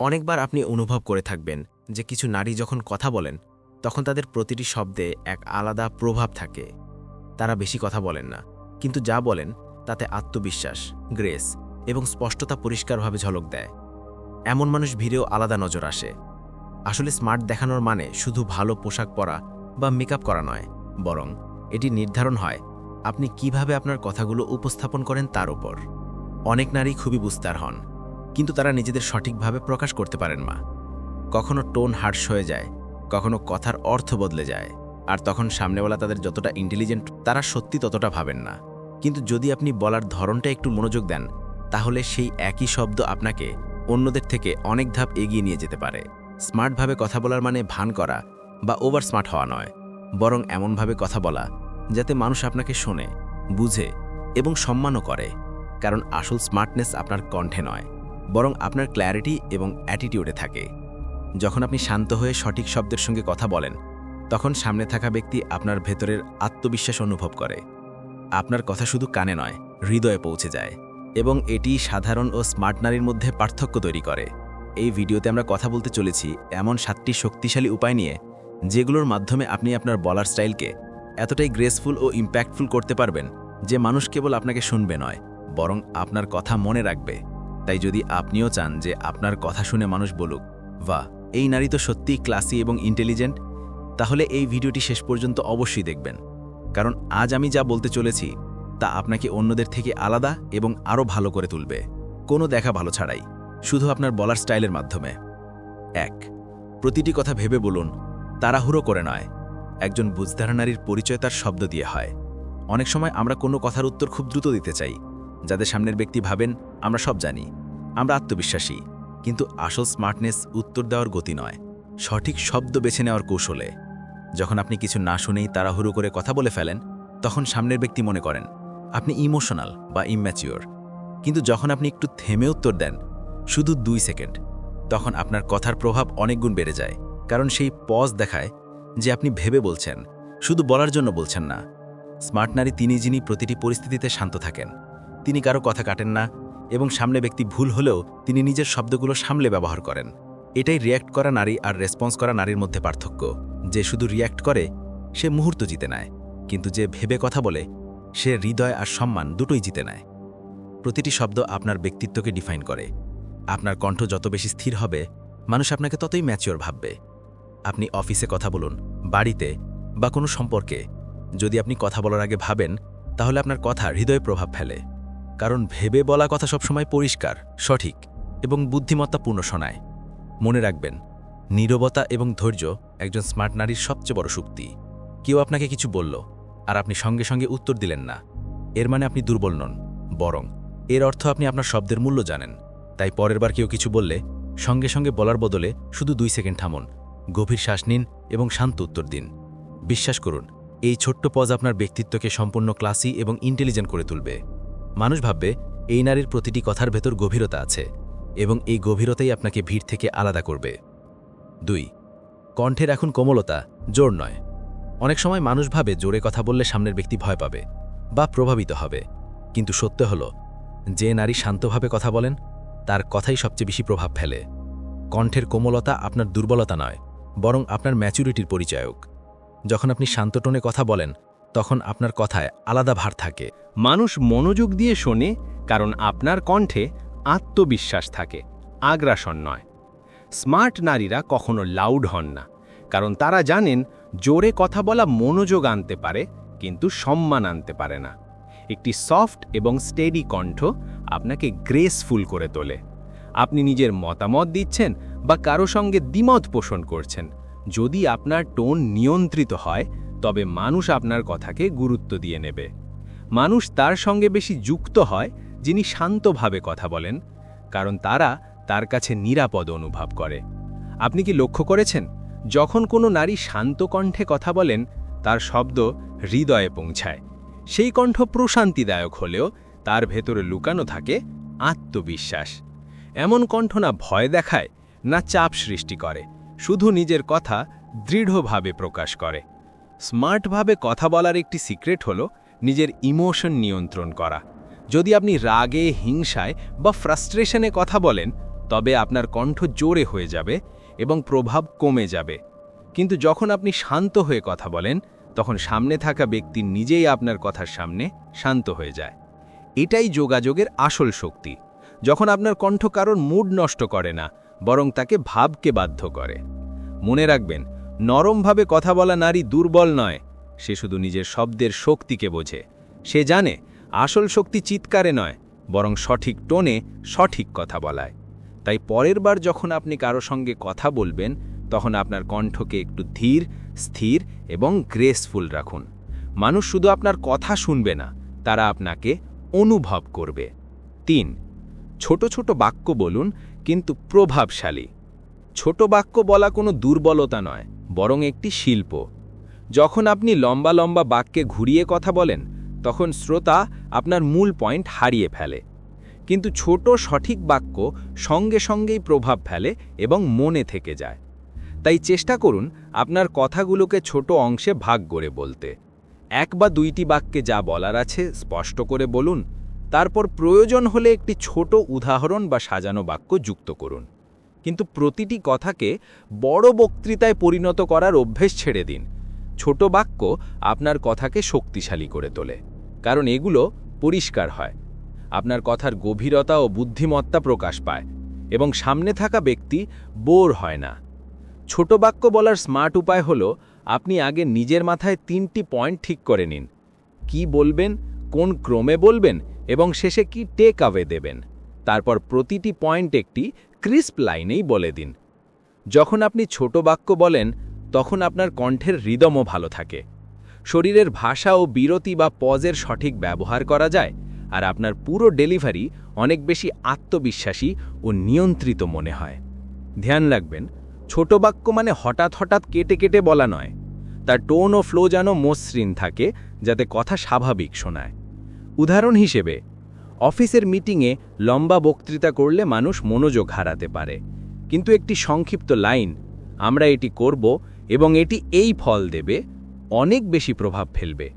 অনেকবার আপনি অনুভব করে থাকবেন যে কিছু নারী যখন কথা বলেন, তখন তাদের প্রতিটি শব্দে এক আলাদা প্রভাব থাকে। তারা বেশি কথা বলেন না, কিন্তু যা বলেন তাতে আত্মবিশ্বাস, গ্রেস এবং স্পষ্টতা পরিষ্কারভাবে ঝলক দেয়। এমন মানুষ ভিড়েও আলাদা নজর আসে। আসলে স্মার্ট দেখানোর মানে শুধু ভালো পোশাক পরা বা মেকআপ করা নয়, বরং এটি নির্ধারণ হয় আপনি কীভাবে আপনার কথাগুলো উপস্থাপন করেন তার উপর। অনেক নারী খুবই বুস্তার হন। কিন্তু তারা নিজেদের সঠিকভাবে প্রকাশ করতে পারেন না। কখনো টোন হার্শ হয়ে যায়, কখনো কথার অর্থ বদলে যায়, আর তখন সামনেওয়ালা তাদের যতটা ইন্টেলিজেন্ট তারা সত্যি ততটা ভাবেন না। কিন্তু যদি আপনি বলার ধরনটা একটু মনোযোগ দেন, তাহলে সেই একই শব্দ আপনাকে অন্যদের থেকে অনেক ধাপ এগিয়ে নিয়ে যেতে পারে। স্মার্টভাবে কথা বলার মানে ভান করা বা ওভার স্মার্ট হওয়া নয়, বরং এমনভাবে কথা বলা যাতে মানুষ আপনাকে শোনে, বুঝে এবং সম্মানও করে, কারণ আসল স্মার্টনেস আপনার কণ্ঠে নয়। বরং আপনার ক্ল্যারিটি এবং অ্যাটিটিউডে থাকে। যখন আপনি শান্ত হয়ে সঠিক শব্দের সঙ্গে কথা বলেন, তখন সামনে থাকা ব্যক্তি আপনার ভেতরের আত্মবিশ্বাস অনুভব করে। আপনার কথা শুধু কানে নয়, হৃদয়ে পৌঁছে যায় এবং এটি সাধারণ ও স্মার্ট নারীর মধ্যে পার্থক্য তৈরি করে। এই ভিডিওতে আমরা কথা বলতে চলেছি এমন সাতটি শক্তিশালী উপায় নিয়ে, যেগুলোর মাধ্যমে আপনি আপনার বলার স্টাইলকে এতটাই গ্রেসফুল ও ইম্প্যাক্টফুল করতে পারবেন যে মানুষ কেবল আপনাকে শুনবে নয়, বরং আপনার কথা মনে রাখবে। তাই যদি আপনিও চান যে আপনার কথা শুনে মানুষ বলুক বা এই নারী তো সত্যিই ক্লাসি এবং ইন্টেলিজেন্ট তাহলে এই ভিডিওটি শেষ পর্যন্ত অবশ্যই দেখবেন। কারণ আজ আমি যা বলতে চলেছি, তা আপনাকে অন্যদের থেকে আলাদা এবং আরও ভালো করে তুলবে। কোনো দেখা ভালো ছাড়াই, শুধু আপনার বলার স্টাইলের মাধ্যমে। এক, প্রতিটি কথা ভেবে বলুন, তাড়াহুড়ো করে নয়। একজন বুঝদার নারীর পরিচয় তার শব্দ দিয়ে হয়। অনেক সময় আমরা কোনো কথার উত্তর খুব দ্রুত দিতে চাই, যাদের সামনের ব্যক্তি ভাবেন আমরা সব জানি, আমরা আত্মবিশ্বাসী, কিন্তু আসল স্মার্টনেস উত্তর দেওয়ার গতি নয়, সঠিক শব্দ বেছে নেওয়ার কৌশলে। যখন আপনি কিছু না শুনেই তাড়াহুড়ো করে কথা বলে ফেলেন, তখন সামনের ব্যক্তি মনে করেন, আপনি ইমোশনাল বা ইম্যাচিওর কিন্তু যখন আপনি একটু থেমে উত্তর দেন, শুধু দুই সেকেন্ড, তখন আপনার কথার প্রভাব অনেক গুণ বেড়ে যায়, কারণ সেই পজ দেখায় যে আপনি ভেবে বলছেন, শুধু বলার জন্য বলছেন না। স্মার্ট নারী তিনি যিনি প্রতিটি পরিস্থিতিতে শান্ত থাকেন, তিনি কারও কথা কাটেন না এবং সামনে ব্যক্তি ভুল হলেও তিনি নিজের শব্দগুলো সামলে ব্যবহার করেন। এটাই রিয়্যাক্ট করা নারী আর রেসপন্স করা নারীর মধ্যে পার্থক্য। যে শুধু রিয়্যাক্ট করে, সে মুহূর্ত জিতে নেয়। কিন্তু যে ভেবে কথা বলে, সে হৃদয় আর সম্মান দুটোই জিতে নেয়। প্রতিটি শব্দ আপনার ব্যক্তিত্বকে ডিফাইন করে। আপনার কণ্ঠ যত বেশি স্থির হবে, মানুষ আপনাকে ততই ম্যাচিওর ভাববে। আপনি অফিসে কথা বলুন, বাড়িতে বা কোনো সম্পর্কে। যদি আপনি কথা বলার আগে ভাবেন, তাহলে আপনার কথা হৃদয়ে প্রভাব ফেলে। কারণ ভেবে বলা কথা সবসময় পরিষ্কার, সঠিক এবং বুদ্ধিমত্তাপূর্ণ শোনায়। মনে রাখবেন, নীরবতা এবং ধৈর্য একজন স্মার্ট নারীর সবচেয়ে বড় শক্তি। কেউ আপনাকে কিছু বলল, আর আপনি সঙ্গে সঙ্গে উত্তর দিলেন না। এর মানে আপনি দুর্বল নন, বরং এর অর্থ আপনি আপনার শব্দের মূল্য জানেন। তাই পরের বার কেউ কিছু বললে, সঙ্গে সঙ্গে বলার বদলে শুধু দুই সেকেন্ড থামুন, গভীর শ্বাস নিন এবং শান্ত উত্তর দিন। বিশ্বাস করুন, এই ছোট্ট পজ আপনার ব্যক্তিত্বকে সম্পূর্ণ ক্লাসি এবং ইন্টেলিজেন্ট করে তুলবে। মানুষ ভাববে, এই নারীর প্রতিটি কথার ভেতর গভীরতা আছে এবং এই গভীরতাই আপনাকে ভিড় থেকে আলাদা করবে। দুই, কণ্ঠের এখন কোমলতা, জোর নয়। অনেক সময় মানুষ ভাবে জোরে কথা বললে সামনের ব্যক্তি ভয় পাবে বা প্রভাবিত হবে। কিন্তু সত্য হল, যে নারী শান্তভাবে কথা বলেন, তার কথাই সবচেয়ে বেশি প্রভাব ফেলে। কণ্ঠের কোমলতা আপনার দুর্বলতা নয়, বরং আপনার ম্যাচুরিটির পরিচায়ক। যখন আপনি শান্ত টোনে কথা বলেন তখন আপনার কথায় আলাদা ভার থাকে। মানুষ মনোযোগ দিয়ে শোনে, কারণ আপনার কণ্ঠে আত্মবিশ্বাস থাকে, আগ্রাসন নয়। স্মার্ট নারীরা কখনো লাউড হন না, কারণ তারা জানেন জোরে কথা বলা মনোযোগ আনতে পারে, কিন্তু সম্মান আনতে পারে না। একটি সফট এবং স্টেডি কণ্ঠ আপনাকে গ্রেসফুল করে তোলে। আপনি নিজের মতামত দিচ্ছেন বা কারও সঙ্গে দ্বিমত পোষণ করছেন, যদি আপনার টোন নিয়ন্ত্রিত হয় তবে মানুষ আপনার কথাকে গুরুত্ব দিয়ে নেবে। মানুষ তার সঙ্গে বেশি যুক্ত হয় যিনি শান্তভাবে কথা বলেন, কারণ তারা তার কাছে নিরাপদ অনুভব করে। আপনি কি লক্ষ্য করেছেন? যখন কোনো নারী শান্ত কণ্ঠে কথা বলেন, তার শব্দ হৃদয়ে পৌঁছায়। সেই কণ্ঠ প্রশান্তিদায়ক হলেও তার ভেতরে লুকানো থাকে আত্মবিশ্বাস। এমন কণ্ঠ না ভয় দেখায়, না চাপ সৃষ্টি করে, শুধু নিজের কথা দৃঢ়ভাবে প্রকাশ করে। স্মার্টভাবে কথা বলার একটি সিক্রেট হলো নিজের ইমোশন নিয়ন্ত্রণ করা। যদি আপনি রাগে, হিংসায় বা ফ্রাস্ট্রেশনে কথা বলেন, তবে আপনার কণ্ঠ জোরে হয়ে যাবে এবং প্রভাব কমে যাবে। কিন্তু যখন আপনি শান্ত হয়ে কথা বলেন, তখন সামনে থাকা ব্যক্তি নিজেই আপনার কথার সামনে শান্ত হয়ে যায়। এটাই যোগাযোগের আসল শক্তি। যখন আপনার কণ্ঠ কারোর মুড নষ্ট করে না, বরং তাকে ভাবকে বাধ্য করে। মনে রাখবেন নরমভাবে কথা বলা নারী দুর্বল নয়, সে শুধু নিজের শব্দের শক্তিকে বোঝে। সে জানে, আসল শক্তি চিৎকারে নয়, বরং সঠিক টোনে সঠিক কথা বলায়। তাই পরের বার যখন আপনি কারও সঙ্গে কথা বলবেন, তখন আপনার কণ্ঠকে একটু ধীর, স্থির এবং গ্রেসফুল রাখুন। মানুষ শুধু আপনার কথা শুনবে না, তারা আপনাকে অনুভব করবে। তিন, ছোট ছোট বাক্য বলুন, কিন্তু প্রভাবশালী। ছোট বাক্য বলা কোনো দুর্বলতা নয় বরং একটি শিল্প। যখন আপনি লম্বা লম্বা বাক্যে ঘুরিয়ে কথা বলেন, তখন শ্রোতা আপনার মূল পয়েন্ট হারিয়ে ফেলে। কিন্তু ছোট সঠিক বাক্য সঙ্গে সঙ্গেই প্রভাব ফেলে এবং মনে থেকে যায়। তাই চেষ্টা করুন আপনার কথাগুলোকে ছোট অংশে ভাগ করে বলতে। এক বা দুইটি বাক্যে যা বলার আছে স্পষ্ট করে বলুন। তারপর প্রয়োজন হলে একটি ছোট উদাহরণ বা সাজানো বাক্য যুক্ত করুন। কিন্তু প্রতিটি কথাকে বড় বক্তৃতায় পরিণত করার অভ্যেস ছেড়ে দিন। ছোট বাক্য আপনার কথাকে শক্তিশালী করে তোলে, কারণ এগুলো পরিষ্কার হয়। আপনার কথার গভীরতা ও বুদ্ধিমত্তা প্রকাশ পায় এবং সামনে থাকা ব্যক্তি বোর হয় না। ছোট বাক্য বলার স্মার্ট উপায় হল, আপনি আগে নিজের মাথায় তিনটি পয়েন্ট ঠিক করে নিন। কি বলবেন, কোন ক্রমে বলবেন এবং শেষে কি টেক আওয়ে দেবেন। তারপর প্রতিটি পয়েন্ট একটি ক্রিস্প লাইনেই বলে দিন। যখন আপনি ছোট বাক্য বলেন, তখন আপনার কণ্ঠের হৃদমও ভালো থাকে। শরীরের ভাষা ও বিরতি বা পজের সঠিক ব্যবহার করা যায়, আর আপনার পুরো ডেলিভারি অনেক বেশি আত্মবিশ্বাসী ও নিয়ন্ত্রিত মনে হয়। ধ্যান রাখবেন, ছোট বাক্য মানে হঠাৎ হঠাৎ কেটে কেটে বলা নয়। তার টোন ও ফ্লো যেন মসৃণ থাকে, যাতে কথা স্বাভাবিক শোনায়। উদাহরণ হিসেবে অফিসের মিটিংয়ে লম্বা বক্তৃতা করলে মানুষ মনোযোগ হারাতে পারে। কিন্তু একটি সংক্ষিপ্ত লাইন, আমরা এটি করব এবং এটি এই ফল দেবে অনেক বেশি প্রভাব ফেলবে।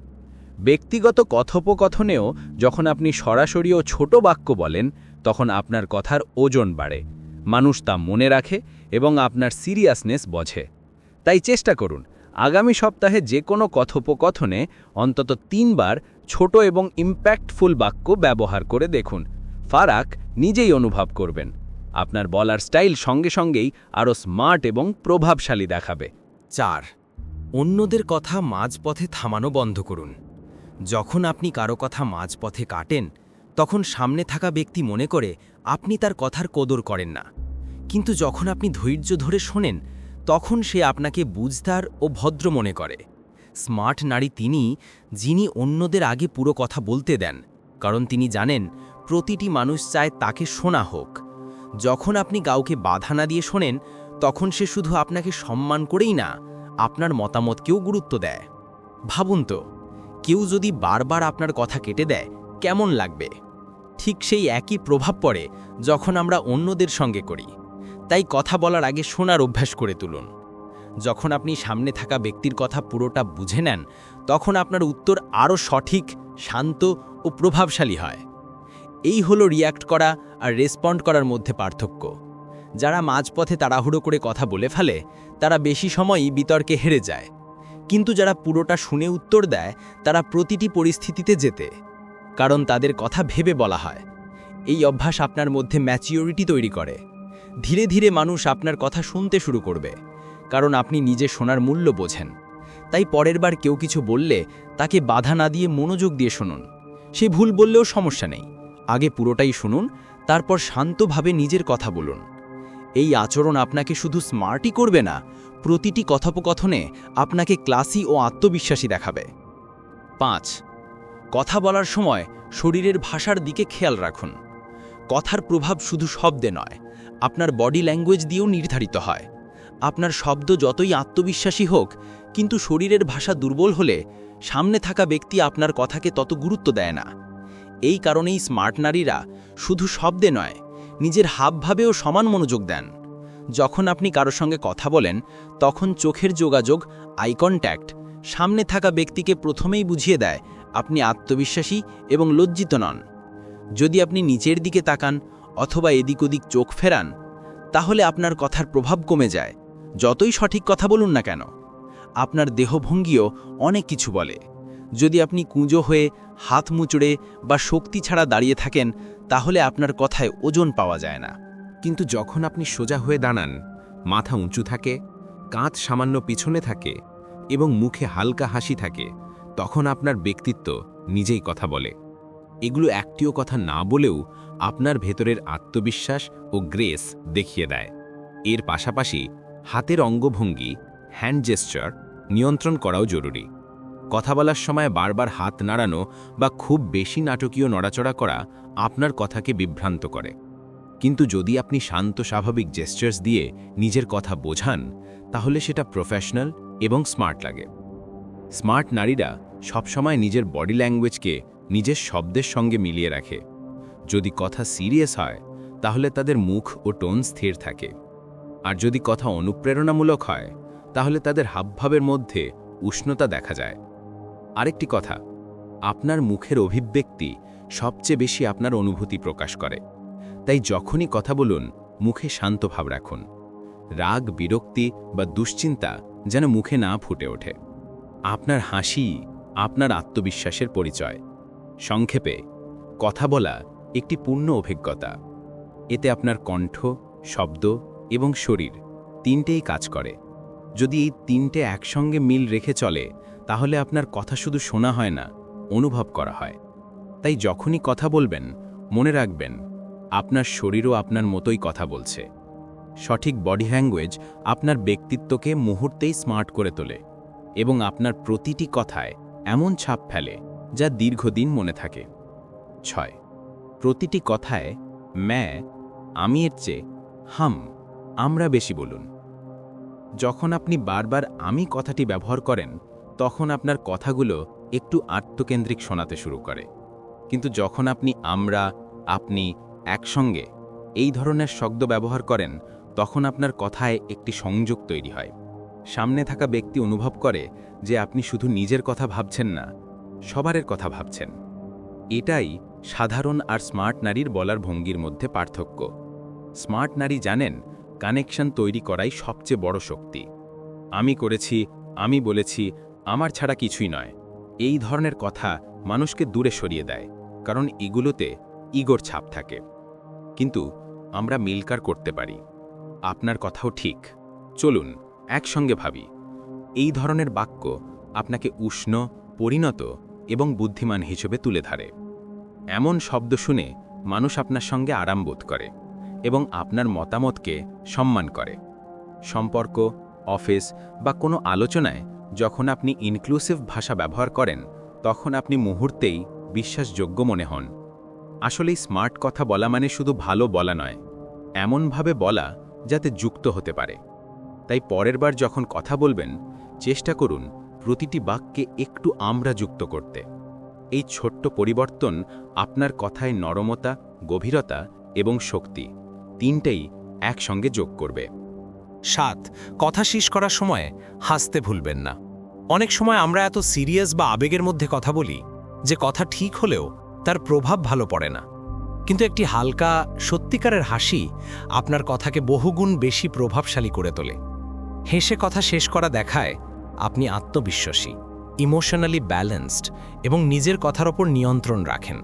ব্যক্তিগত কথোপকথনেও যখন আপনি সরাসরি ও ছোট বাক্য বলেন, তখন আপনার কথার ওজন বাড়ে, মানুষ তা মনে রাখে এবং আপনার সিরিয়াসনেস বোঝে। তাই চেষ্টা করুন, আগামী সপ্তাহে যে কোনো কথোপকথনে অন্তত তিনবার ছোট এবং ইম্প্যাক্টফুল বাক্য ব্যবহার করে দেখুন। ফারাক নিজেই অনুভব করবেন। আপনার বলার স্টাইল সঙ্গে সঙ্গেই আরও স্মার্ট এবং প্রভাবশালী দেখাবে। চার, অন্যদের কথা মাঝপথে থামানো বন্ধ করুন। যখন আপনি কারও কথা মাঝপথে কাটেন, তখন সামনে থাকা ব্যক্তি মনে করে আপনি তার কথার কদর করেন না। কিন্তু যখন আপনি ধৈর্য ধরে শোনেন, তখন সে আপনাকে বুঝতার ও ভদ্র মনে করে। স্মার্ট নারী তিনি, যিনি অন্যদের আগে পুরো কথা বলতে দেন, কারণ তিনি জানেন প্রতিটি মানুষ চায় তাকে শোনা হোক। যখন আপনি কাউকে বাধা না দিয়ে শোনেন, তখন সে শুধু আপনাকে সম্মান করেই না, আপনার মতামতকেও গুরুত্ব দেয়। ভাবুন তো, কেউ যদি বারবার আপনার কথা কেটে দেয়, কেমন লাগবে? ঠিক সেই একই প্রভাব পড়ে যখন আমরা অন্যদের সঙ্গে করি। তাই কথা বলার আগে শোনার অভ্যাস করে তুলুন। যখন আপনি সামনে থাকা ব্যক্তির কথা পুরোটা বুঝে নেন, তখন আপনার উত্তর আরও সঠিক, শান্ত ও প্রভাবশালী হয়। এই হলো রিয়্যাক্ট করা আর রেসপন্ড করার মধ্যে পার্থক্য। যারা মাঝপথে তাড়াহুড়ো করে কথা বলে ফেলে, তারা বেশি সময়ই বিতর্কে হেরে যায়। কিন্তু যারা পুরোটা শুনে উত্তর দেয়, তারা প্রতিটি পরিস্থিতিতে যেতে কারণ তাদের কথা ভেবে বলা হয়। এই অভ্যাস আপনার মধ্যে ম্যাচিওরিটি তৈরি করে। ধীরে ধীরে মানুষ আপনার কথা শুনতে শুরু করবে। কারণ আপনি নিজে শোনার মূল্য বোঝেন। তাই পরের বার কেউ কিছু বললে তাকে বাধা না দিয়ে মনোযোগ দিয়ে শুনুন। সে ভুল বললেও সমস্যা নেই। আগে পুরোটাই শুনুন, তারপর শান্তভাবে নিজের কথা বলুন। এই আচরণ আপনাকে শুধু স্মার্টই করবে না, প্রতিটি কথোপকথনে আপনাকে ক্লাসি ও আত্মবিশ্বাসী দেখাবে। পাঁচ, কথা বলার সময় শরীরের ভাষার দিকে খেয়াল রাখুন। কথার প্রভাব শুধু শব্দে নয়, আপনার বডি ল্যাঙ্গুয়েজ দিয়েও নির্ধারিত হয়। আপনার শব্দ যতই আত্মবিশ্বাসী হোক, কিন্তু শরীরের ভাষা দুর্বল হলে সামনে থাকা ব্যক্তি আপনার কথাকে তত গুরুত্ব দেয় না। এই কারণেই স্মার্ট নারীরা শুধু শব্দে নয়, নিজের হাবভাবেও সমান মনোযোগ দেন। যখন আপনি কারও সঙ্গে কথা বলেন, তখন চোখের যোগাযোগ, আই কন্ট্যাক্ট, সামনে থাকা ব্যক্তিকে প্রথমেই বুঝিয়ে দেয় আপনি আত্মবিশ্বাসী এবং লজ্জিত নন। যদি আপনি নিচের দিকে তাকান অথবা এদিক ওদিক চোখ ফেরান, তাহলে আপনার কথার প্রভাব কমে যায়। যতই সঠিক কথা বলুন না কেন, আপনার দেহভঙ্গিও অনেক কিছু বলে। যদি আপনি কুঁজো হয়ে, হাত মুচড়ে বা শক্তি ছাড়া দাঁড়িয়ে থাকেন, তাহলে আপনার কথায় ওজন পাওয়া যায় না। কিন্তু যখন আপনি সোজা হয়ে দাঁড়ান, মাথা উঁচু থাকে, কাঁধ সামান্য পিছনে থাকে এবং মুখে হালকা হাসি থাকে, তখন আপনার ব্যক্তিত্ব নিজেই কথা বলে। এগুলো একটিও কথা না বলেও আপনার ভেতরের আত্মবিশ্বাস ও গ্রেস দেখিয়ে দেয়। এর পাশাপাশি হাতের অঙ্গভঙ্গি হ্যান্ড জেস্চার নিয়ন্ত্রণ করাও জরুরি। কথা বলার সময় বারবার হাত নাড়ানো বা খুব বেশি নাটকীয় নড়াচড়া করা আপনার কথাকে বিভ্রান্ত করে। কিন্তু যদি আপনি শান্ত স্বাভাবিক জেস্টার্স দিয়ে নিজের কথা বোঝান, তাহলে সেটা প্রফেশনাল এবং স্মার্ট লাগে। স্মার্ট নারীরা সবসময় নিজের বডি ল্যাঙ্গুয়েজকে নিজের শব্দের সঙ্গে মিলিয়ে রাখে। যদি কথা সিরিয়াস হয়, তাহলে তাদের মুখ ও টোন স্থির থাকে। আর যদি কথা অনুপ্রেরণামূলক হয়, তাহলে তাদের হাবভাবের মধ্যে উষ্ণতা দেখা যায়। আরেকটি কথা, আপনার মুখের অভিব্যক্তি সবচেয়ে বেশি আপনার অনুভূতি প্রকাশ করে। তাই যখনই কথা বলুন, মুখে শান্ত ভাব রাখুন। রাগ, বিরক্তি বা দুশ্চিন্তা যেন মুখে না ফুটে ওঠে। আপনার হাসি আপনার আত্মবিশ্বাসের পরিচয়। সংক্ষেপে, কথা বলা একটি পূর্ণ অভিজ্ঞতা। এতে আপনার কণ্ঠ, শব্দ এবং শরীর, তিনটেই কাজ করে। যদি এই তিনটে একসঙ্গে মিল রেখে চলে, তাহলে আপনার কথা শুধু শোনা হয় না, অনুভব করা হয়। তাই যখনই কথা বলবেন, মনে রাখবেন, আপনার শরীরও আপনার মতোই কথা বলছে। সঠিক বডি ল্যাঙ্গুয়েজ আপনার ব্যক্তিত্বকে মুহূর্তেই স্মার্ট করে তোলে এবং আপনার প্রতিটি কথায় এমন ছাপ ফেলে যা দীর্ঘদিন মনে থাকে। ছয়, প্রতিটি কথায় ম্যা, আমি এর চেয়ে হাম আমরা বেশি বলুন। যখন আপনি বারবার আমি কথাটি ব্যবহার করেন, তখন আপনার কথাগুলো একটু আত্মকেন্দ্রিক শোনাতে শুরু করে। কিন্তু যখন আপনি আমরা, আপনি, একসঙ্গে এই ধরনের শব্দ ব্যবহার করেন, তখন আপনার কথায় একটি সংযোগ তৈরি হয়। সামনে থাকা ব্যক্তি অনুভব করে যে আপনি শুধু নিজের কথা ভাবছেন না, সবারের কথা ভাবছেন। এটাই সাধারণ আর স্মার্ট নারীর বলার ভঙ্গির মধ্যে পার্থক্য। স্মার্ট নারী জানেন কানেকশন তৈরি করাই সবচেয়ে বড় শক্তি। আমি করেছি, আমি বলেছি, আমার ছাড়া কিছুই নয়। এই ধরনের কথা মানুষকে দূরে সরিয়ে দেয়, কারণ এগুলোতে ইগোর ছাপ থাকে। কিন্তু আমরা মিলকার করতে পারি। আপনার কথাও ঠিক। চলুন, একসঙ্গে ভাবি। এই ধরনের বাক্য আপনাকে উষ্ণ, পরিণত এবং বুদ্ধিমান হিসেবে তুলে ধরে। এমন শব্দ শুনে মানুষ আপনার সঙ্গে আরাম বোধ করে। এবং আপনার মতামতকে সম্মান করে। সম্পর্ক, অফিস বা কোনো আলোচনায় যখন আপনি ইনক্লুসিভ ভাষা ব্যবহার করেন, তখন আপনি মুহূর্তেই বিশ্বাসযোগ্য মনে হন। আসলেই স্মার্ট কথা বলা মানে শুধু ভালো বলা নয়, এমনভাবে বলা যাতে যুক্ত হতে পারে। তাই পরের বার যখন কথা বলবেন, চেষ্টা করুন প্রতিটি বাক্যে একটু আমরা যুক্ত করতে। এই ছোট্ট পরিবর্তন আপনার কথায় নরমতা, গভীরতা এবং শক্তি তিনটেই একসঙ্গে যোগ করবে। সাত, কথা শেষ করার সময় হাসতে ভুলবেন না। অনেক সময় আমরা এত সিরিয়াস বা আবেগের মধ্যে কথা বলি যে কথা ঠিক হলেও তার প্রভাব ভালো পড়ে না। কিন্তু একটি হালকা, সত্যিকারের হাসি আপনার কথাকে বহুগুণ বেশি প্রভাবশালী করে তোলে। হেসে কথা শেষ করা দেখায় আপনি আত্মবিশ্বাসী, ইমোশনালি ব্যালেন্সড এবং নিজের কথার ওপর নিয়ন্ত্রণ রাখেন।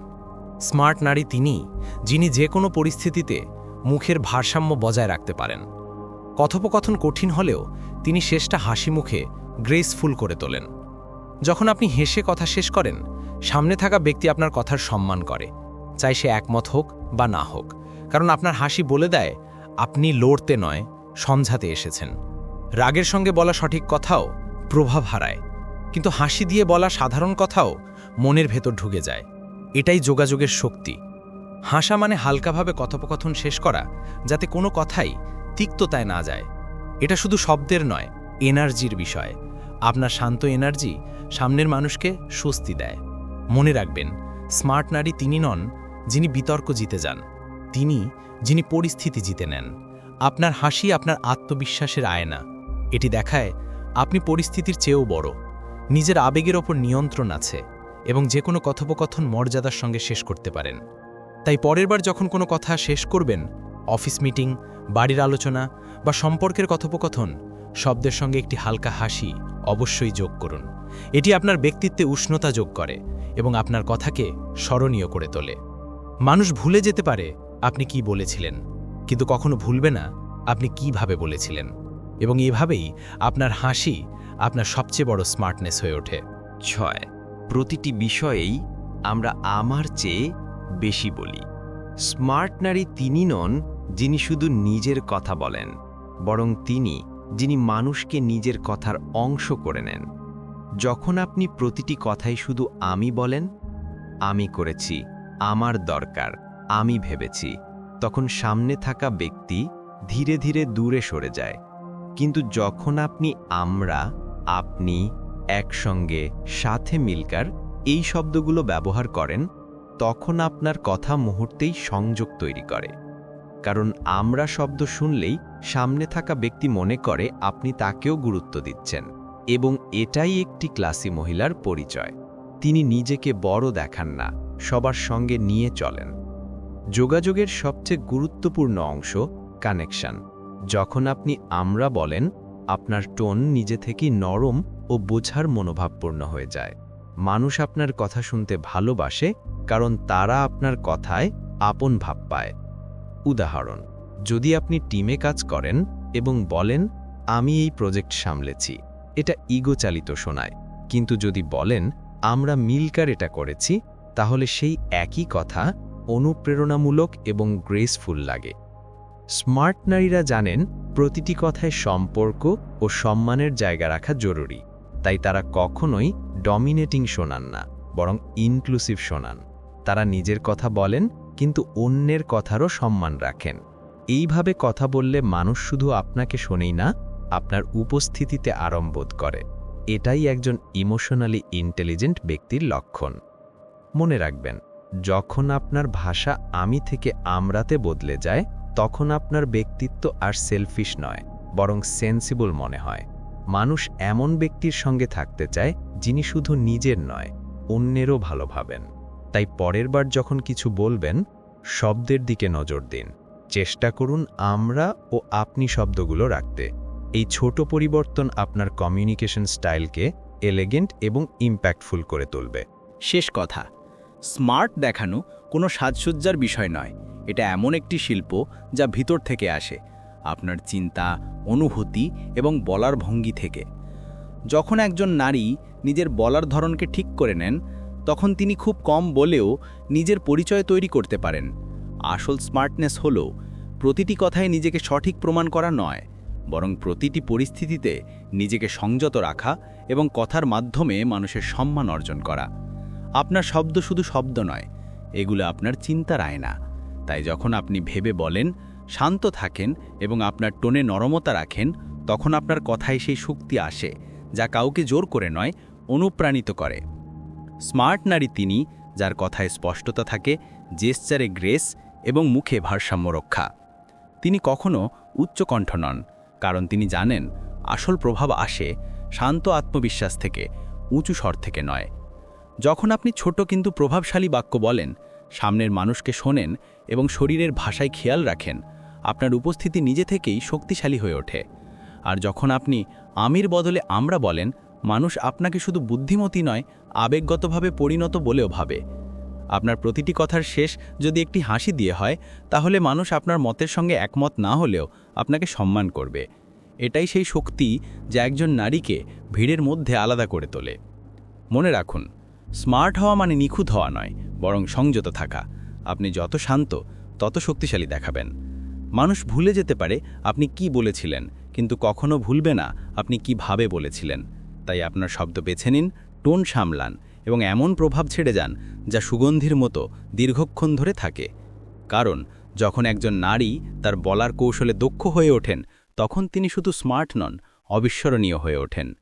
স্মার্ট নারী তিনি, যিনি যে কোনো পরিস্থিতিতে মুখের ভারসাম্য বজায় রাখতে পারেন। কথোপকথন কঠিন হলেও তিনি শেষটা হাসি মুখে গ্রেসফুল করে তোলেন। যখন আপনি হেসে কথা শেষ করেন, সামনে থাকা ব্যক্তি আপনার কথার সম্মান করে। চাই সে একমত হোক বা না হোক। কারণ আপনার হাসি বলে দেয়, আপনি লড়তে নয় সমঝাতে এসেছেন। রাগের সঙ্গে বলা সঠিক কথাও প্রভাব হারায়। কিন্তু হাসি দিয়ে বলা সাধারণ কথাও মনের ভেতর ঢুকে যায়। এটাই যোগাযোগের শক্তি। হাসা মানে হালকাভাবে কথোপকথন শেষ করা, যাতে কোনো কথাই তিক্ততায় না যায়। এটা শুধু শব্দের নয়, এনার্জির বিষয়। আপনার শান্ত এনার্জি সামনের মানুষকে স্বস্তি দেয়। মনে রাখবেন, স্মার্ট নারী তিনি নন, যিনি বিতর্ক জিতে যান। তিনি যিনি পরিস্থিতি জিতে নেন। আপনার হাসি আপনার আত্মবিশ্বাসের আয়না। এটি দেখায় আপনি পরিস্থিতির চেয়েও বড়। নিজের আবেগের ওপর নিয়ন্ত্রণ আছে এবং যে কোনো কথোপকথন মর্যাদার সঙ্গে শেষ করতে পারেন। তাই পরের বার যখন কোনো কথা শেষ করবেন, অফিস মিটিং, বাড়ির আলোচনা বা সম্পর্কের কথোপকথন, শব্দের সঙ্গে একটি হালকা হাসি অবশ্যই যোগ করুন। এটি আপনার ব্যক্তিত্বে উষ্ণতা যোগ করে এবং আপনার কথাকে স্মরণীয় করে তোলে। মানুষ ভুলে যেতে পারে আপনি কি বলেছিলেন, কিন্তু কখনো ভুলবে না আপনি কীভাবে বলেছিলেন এবং এভাবেই আপনার হাসি আপনার সবচেয়ে বড় স্মার্টনেস হয়ে ওঠে। ছয়, প্রতিটি বিষয়েই আমরা আমার চেয়ে বেশি বলি। স্মার্ট নারী তিনি নন, যিনি শুধু নিজের কথা বলেন, বরং তিনি, যিনি মানুষকে নিজের কথার অংশ করে নেন। যখন আপনি প্রতিটি কথাই শুধু আমি বলেন, আমি করেছি, আমার দরকার, আমি ভেবেছি, তখন সামনে থাকা ব্যক্তি ধীরে ধীরে দূরে সরে যায়। কিন্তু যখন আপনি আমরা, আপনি, একসঙ্গে, সাথে মিলকার এই শব্দগুলো ব্যবহার করেন তখন আপনার কথা মুহূর্তেই সংযোগ তৈরি করে। কারণ আমরা শব্দ শুনলেই সামনে থাকা ব্যক্তি মনে করে আপনি তাকেও গুরুত্ব দিচ্ছেন এবং এটাই একটি ক্লাসি মহিলার পরিচয়। তিনি নিজেকে বড় দেখান না, সবার সঙ্গে নিয়ে চলেন। যোগাযোগের সবচেয়ে গুরুত্বপূর্ণ অংশ কানেকশন। যখন আপনি আমরা বলেন, আপনার টোন নিজে থেকেই নরম ও বোঝার মনোভাবপূর্ণ হয়ে যায়। মানুষ আপনার কথা শুনতে ভালোবাসে কারণ তারা আপনার কথায় আপন ভাব পায়। উদাহরণ, যদি আপনি টিমে কাজ করেন এবং বলেন, আমি এই প্রজেক্ট সামলেছি, এটা ইগোচালিত শোনায়। কিন্তু যদি বলেন, আমরা মিলকার এটা করেছি, তাহলে সেই একই কথা অনুপ্রেরণামূলক এবং গ্রেসফুল লাগে। স্মার্ট নারীরা জানেন, প্রতিটি কথায় সম্পর্ক ও সম্মানের জায়গা রাখা জরুরি। তাই তারা কখনোই ডমিনেটিং শোনান না, বরং ইনক্লুসিভ শোনান। তারা নিজের কথা বলেন, কিন্তু অন্যের কথারও সম্মান রাখেন। এইভাবে কথা বললে মানুষ শুধু আপনাকে শোনেই না, আপনার উপস্থিতিতে আরাম বোধ করে। এটাই একজন ইমোশনালি ইন্টেলিজেন্ট ব্যক্তির লক্ষণ। মনে রাখবেন, যখন আপনার ভাষা আমি থেকে আমরাতে বদলে যায়, তখন আপনার ব্যক্তিত্ব আর সেলফিশ নয়, বরং সেন্সিবল মনে হয়। মানুষ এমন ব্যক্তির সঙ্গে থাকতে চায়, যিনি শুধু নিজের নয়, অন্যেরও ভালো ভাবেন। তাই পরের বার যখন কিছু বলবেন, শব্দের দিকে নজর দিন। চেষ্টা করুন আমরা ও আপনি শব্দগুলো রাখতে। এই ছোট পরিবর্তন আপনার কমিউনিকেশন স্টাইলকে এলিগেন্ট এবং ইম্প্যাক্টফুল করে তুলবে। শেষ কথা, স্মার্ট দেখানো কোনো সাজসজ্জার বিষয় নয়। এটা এমন একটি শিল্প যা ভিতর থেকে আসে। আপনার চিন্তা, অনুভূতি এবং বলার ভঙ্গি থেকে। যখন একজন নারী নিজের বলার ধরনকে ঠিক করে নেন, তখন তিনি খুব কম বলেও নিজের পরিচয় তৈরি করতে পারেন। আসল স্মার্টনেস হল, প্রতিটি কথায় নিজেকে সঠিক প্রমাণ করা নয়, বরং প্রতিটি পরিস্থিতিতে নিজেকে সংযত রাখা এবং কথার মাধ্যমে মানুষের সম্মান অর্জন করা। আপনার শব্দ শুধু শব্দ নয়, এগুলো আপনার চিন্তার আয়না। তাই যখন আপনি ভেবে বলেন শান্ত থাকেন এবং আপনার টোনে নরমতা রাখেন, তখন আপনার কথায় সেই শক্তি আসে, যা কাউকে জোর করে নয়, অনুপ্রাণিত করে। স্মার্ট নারী তিনি, যার কথায় স্পষ্টতা থাকে, জেস্চারে গ্রেস এবং মুখে ভারসাম্য রক্ষা। তিনি কখনো উচ্চকণ্ঠ নন, কারণ তিনি জানেন, আসল প্রভাব আসে শান্ত আত্মবিশ্বাস থেকে, উঁচু স্বর থেকে নয়। যখন আপনি ছোট কিন্তু প্রভাবশালী বাক্য বলেন, সামনের মানুষকে শোনেন এবং শরীরের ভাষায় খেয়াল রাখেন আপনার উপস্থিতি নিজে থেকেই শক্তিশালী হয়ে ওঠে। আর যখন আপনি আমির বদলে আমরা বলেন, মানুষ আপনাকে শুধু বুদ্ধিমতী নয়, আবেগগতভাবে পরিণত বলেও ভাবে। আপনার প্রতিটি কথার শেষ যদি একটি হাসি দিয়ে হয়, তাহলে মানুষ আপনার মতের সঙ্গে একমত না হলেও আপনাকে সম্মান করবে। এটাই সেই শক্তি যা একজন নারীকে ভিড়ের মধ্যে আলাদা করে তোলে। মনে রাখুন, স্মার্ট হওয়া মানে নিখুঁত হওয়া নয়, বরং সংযত থাকা। আপনি যত শান্ত, তত শক্তিশালী দেখাবেন। মানুষ ভুলে যেতে পারে আপনি কি বলেছিলেন, কিন্তু কখনো ভুলবে না আপনি কীভাবে বলেছিলেন। তাই আপনার শব্দ বেছে নিন, টোন সামলান এবং এমন প্রভাব ছেড়ে যান যা সুগন্ধির মতো দীর্ঘক্ষণ ধরে থাকে। কারণ, যখন একজন নারী তার বলার কৌশলে দক্ষ হয়ে ওঠেন, তখন তিনি শুধু স্মার্ট নন, অবিস্মরণীয় হয়ে ওঠেন।